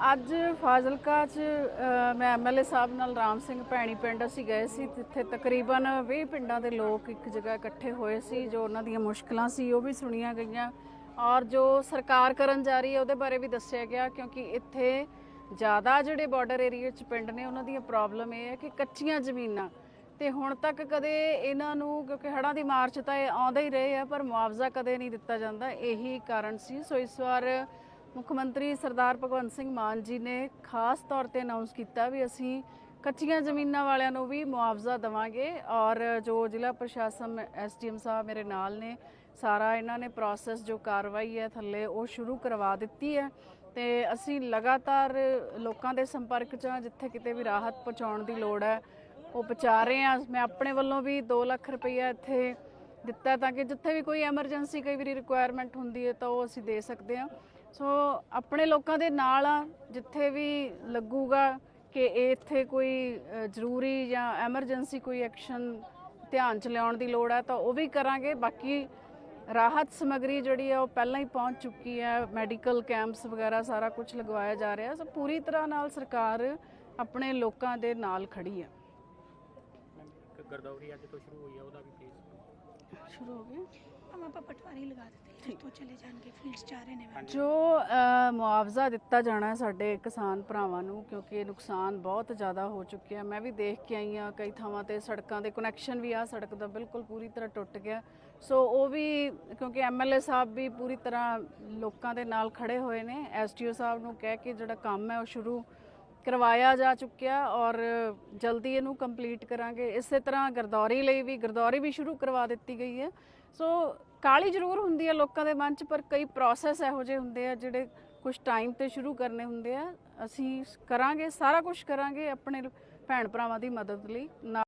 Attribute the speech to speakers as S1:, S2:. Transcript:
S1: ਅੱਜ ਫਾਜ਼ਿਲਕਾ 'ਚ ਅ, ਮੈਂ ਐਮਐਲਏ ਸਾਹਿਬ ਨਾਲ ਰਾਮ ਸਿੰਘ ਭੈਣੀ ਪਿੰਡ ਅਸੀਂ ਗਏ ਸੀ ਜਿੱਥੇ ਤਕਰੀਬਨ 20 ਪਿੰਡਾਂ ਦੇ ਲੋਕ ਇੱਕ ਜਗ੍ਹਾ ਇਕੱਠੇ ਹੋਏ ਸੀ ਜੋ ਉਹਨਾਂ ਦੀਆਂ ਮੁਸ਼ਕਲਾਂ ਸੀ ਉਹ ਵੀ ਸੁਣੀਆਂ ਗਈਆਂ। ਔਰ ਜੋ ਸਰਕਾਰ ਕਰਨ ਜਾ ਰਹੀ ਹੈ ਉਹਦੇ ਬਾਰੇ ਵੀ ਦੱਸਿਆ ਗਿਆ ਕਿਉਂਕਿ ਇੱਥੇ ਜ਼ਿਆਦਾ ਜਿਹੜੇ ਬਾਰਡਰ ਏਰੀਆ 'ਚ ਪਿੰਡ ਨੇ ਉਹਨਾਂ ਦੀਆਂ ਪ੍ਰੋਬਲਮ ਇਹ ਹੈ ਕਿ ਕੱਚੀਆਂ ਜ਼ਮੀਨਾਂ। ਤੇ ਹੁਣ ਤੱਕ ਕਦੇ ਇਹਨਾਂ ਨੂੰ ਕਿਉਂਕਿ ਹੜ੍ਹਾਂ ਦੀ ਮਾਰ 'ਚ ਤਾਂ ਇਹ ਆਉਂਦੇ ਹੀ ਰਹੇ ਆ ਪਰ ਮੁਆਵਜ਼ਾ ਕਦੇ ਨਹੀਂ ਦਿੱਤਾ ਜਾਂਦਾ ਇਹੀ ਕਾਰਨ ਸੀ। ਸੋ ਇਸ ਵਾਰ ਮੁੱਖ ਮੰਤਰੀ ਸਰਦਾਰ ਭਗਵੰਤ ਸਿੰਘ ਮਾਨ ਜੀ ਨੇ ਖਾਸ ਤੌਰ ਤੇ ਅਨਾਉਂਸ ਕੀਤਾ ਵੀ ਅਸੀਂ ਕੱਚੀਆਂ ਜ਼ਮੀਨਾਂ ਵਾਲਿਆਂ ਨੂੰ ਵੀ ਮੁਆਵਜ਼ਾ ਦੇਵਾਂਗੇ ਔਰ ਜੋ ਜ਼ਿਲ੍ਹਾ ਪ੍ਰਸ਼ਾਸਨ ਐਸਡੀਐਮ ਸਾਹਿਬ ਮੇਰੇ ਨਾਲ ਨੇ, ਸਾਰਾ ਇਹਨਾਂ ਨੇ ਪ੍ਰੋਸੈਸ ਜੋ ਕਾਰਵਾਈ ਹੈ ਥੱਲੇ ਉਹ ਸ਼ੁਰੂ ਕਰਵਾ ਦਿੱਤੀ ਹੈ ਤੇ ਅਸੀਂ ਲਗਾਤਾਰ ਲੋਕਾਂ ਦੇ ਸੰਪਰਕ 'ਚ ਜਿੱਥੇ ਕਿਤੇ ਵੀ ਰਾਹਤ ਪਹੁੰਚਾਉਣ ਦੀ ਲੋੜ ਹੈ, ਉਹ ਪਹੁੰਚਾ ਰਹੇ ਹਾਂ। ਮੈਂ ਆਪਣੇ ਵੱਲੋਂ ਵੀ 2 ਲੱਖ ਰੁਪਈਆ ਇੱਥੇ ਦਿੱਤਾ ਤਾਂ ਕਿ ਜਿੱਥੇ ਵੀ ਕੋਈ ਐਮਰਜੈਂਸੀ ਕਈ ਵਾਰੀ ਰਿਕੁਆਇਰਮੈਂਟ ਹੁੰਦੀ ਹੈ ਤਾਂ ਉਹ ਅਸੀਂ ਦੇ ਸਕਦੇ ਹਾਂ। ਸੋ ਆਪਣੇ ਲੋਕਾਂ ਦੇ ਨਾਲ ਆ, ਜਿੱਥੇ ਵੀ ਲੱਗੂਗਾ ਕਿ ਇਹ ਇੱਥੇ ਕੋਈ ਜ਼ਰੂਰੀ ਜਾਂ ਐਮਰਜੈਂਸੀ ਕੋਈ ਐਕਸ਼ਨ ਧਿਆਨ ਚ ਲਿਆਉਣ ਦੀ ਲੋੜ ਹੈ ਤਾਂ ਉਹ ਵੀ ਕਰਾਂਗੇ। ਬਾਕੀ ਰਾਹਤ ਸਮਗਰੀ ਜਿਹੜੀ ਹੈ ਉਹ ਪਹਿਲਾਂ ਹੀ ਪਹੁੰਚ ਚੁੱਕੀ ਹੈ ਮੈਡੀਕਲ ਕੈਂਪਸ ਵਗੈਰਾ ਸਾਰਾ ਕੁਝ ਲਗਵਾਇਆ ਜਾ ਰਿਹਾ। ਸੋ ਪੂਰੀ ਤਰ੍ਹਾਂ ਨਾਲ ਸਰਕਾਰ ਆਪਣੇ ਲੋਕਾਂ ਦੇ ਨਾਲ ਖੜੀ ਹੈ
S2: ਇੱਕ ਗਰਦੌਰੀ ਅੱਜ ਤੋਂ ਸ਼ੁਰੂ ਹੋਈ ਹੈ ਉਹਦਾ ਵੀ ਪਲੀਜ਼
S1: ਸ਼ੁਰੂ ਹੋ ਗਿਆ
S3: हम आप पटवारी लगा देते हैं तो चले जाएंगे फील्ड्स जा रहे हैं
S1: ਜੋ ਅ, ਮੁਆਵਜ਼ਾ ਦਿੱਤਾ ਜਾਣਾ ਹੈ ਸਾਡੇ ਕਿਸਾਨ ਭਰਾਵਾਂ ਨੂੰ ਕਿਉਂਕਿ ਨੁਕਸਾਨ ਬਹੁਤ ਜ਼ਿਆਦਾ ਹੋ ਚੁੱਕਿਆ ਮੈਂ ਵੀ ਦੇਖ ਕੇ ਆਈ ਹਾਂ ਕਈ ਥਾਵਾਂ ਤੇ ਸੜਕਾਂ ਦੇ ਕਨੈਕਸ਼ਨ ਵੀ ਆ ਸੜਕ ਦਾ ਬਿਲਕੁਲ ਪੂਰੀ ਤਰ੍ਹਾਂ ਟੁੱਟ ਗਿਆ ਸੋ ਉਹ ਵੀ ਕਿਉਂਕਿ ਐਮਐਲਏ ਸਾਹਿਬ ਵੀ ਪੂਰੀ ਤਰ੍ਹਾਂ ਲੋਕਾਂ ਦੇ ਨਾਲ ਖੜੇ ਹੋਏ ਨੇ ਐਸਟੀਓ ਸਾਹਿਬ ਨੂੰ ਕਹਿ ਕੇ ਜਿਹੜਾ ਕੰਮ ਹੈ ਉਹ ਸ਼ੁਰੂ ਕਰਵਾਇਆ ਜਾ ਚੁੱਕਿਆ ਔਰ ਜਲਦੀ ਇਹਨੂੰ ਕੰਪਲੀਟ ਕਰਾਂਗੇ। ਇਸੇ ਤਰ੍ਹਾਂ ਗਰਦੌਰੀ ਲਈ ਵੀ, ਗਰਦੌਰੀ ਵੀ ਸ਼ੁਰੂ ਕਰਵਾ ਦਿੱਤੀ ਗਈ ਹੈ। ਸੋ ਕਾਲੀ ਜ਼ਰੂਰ ਹੁੰਦੀ ਹੈ ਲੋਕਾਂ ਦੇ ਮਨ 'ਚ, ਪਰ ਕਈ ਪ੍ਰੋਸੈਸ ਇਹੋ ਜਿਹੇ ਹੁੰਦੇ ਆ ਜਿਹੜੇ ਕੁਝ ਟਾਈਮ ਤੇ ਸ਼ੁਰੂ ਕਰਨੇ ਹੁੰਦੇ ਆ। ਅਸੀਂ ਕਰਾਂਗੇ, ਸਾਰਾ ਕੁਝ ਕਰਾਂਗੇ ਆਪਣੇ ਭੈਣ ਭਰਾਵਾਂ ਦੀ ਮਦਦ ਲਈ। ਨਾਲ